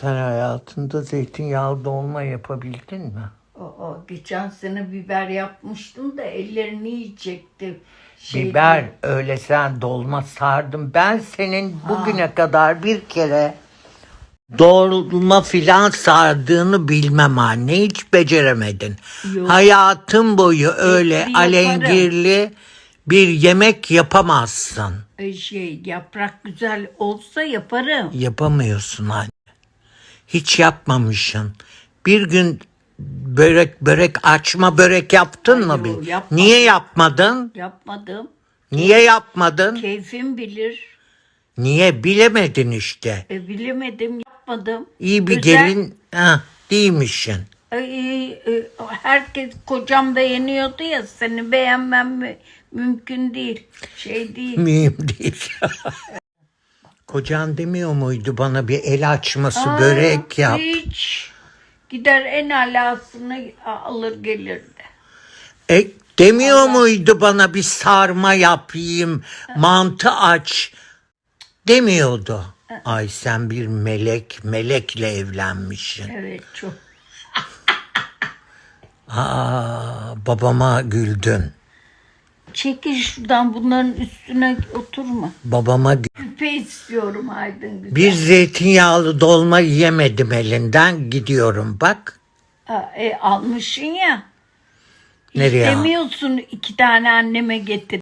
Sen hayatında zeytinyağlı dolma yapabildin mi? O, o, geçen sene biber yapmıştım da ellerini yiyecekti. Şey Biber öyle sen dolma sardım. Ben senin bugüne kadar bir kere dolma filan sardığını bilmem anne. Hiç beceremedin. Yok. Hayatın boyu öyle yaparım. alengirli bir yemek yapamazsın. E, Şey yaprak güzel olsa yaparım. Yapamıyorsun anne. Hiç yapmamışsın. Bir gün börek börek açma börek yaptın mı? Ay, bir? yapmadım. Niye yapmadın? Yapmadım. Niye yapmadın? Keyfim bilir. Niye bilemedin işte. E, bilemedim yapmadım. İyi bir Güzel. gelin ha, değilmişsin. Ay, e, herkes kocam beğeniyordu ya seni beğenmem mi? Mümkün değil. Şey değil. Mühim değil. Kocan demiyor muydu bana bir el açması Aa, börek yap. Hiç. Gider en alasını alır gelirdi. E, demiyor muydu bana bir sarma yapayım, mantı aç demiyordu. Ay sen bir melek, melekle evlenmişsin. Evet çok. Aa, babama güldün. Çekil şuradan bunların üstüne oturma. Babama Küpe istiyorum Aydın güzel. bir zeytinyağlı dolma yemedim elinden gidiyorum bak. Ha, e, almışsın ya. Nereye İstemiyorsun iki tane anneme getir.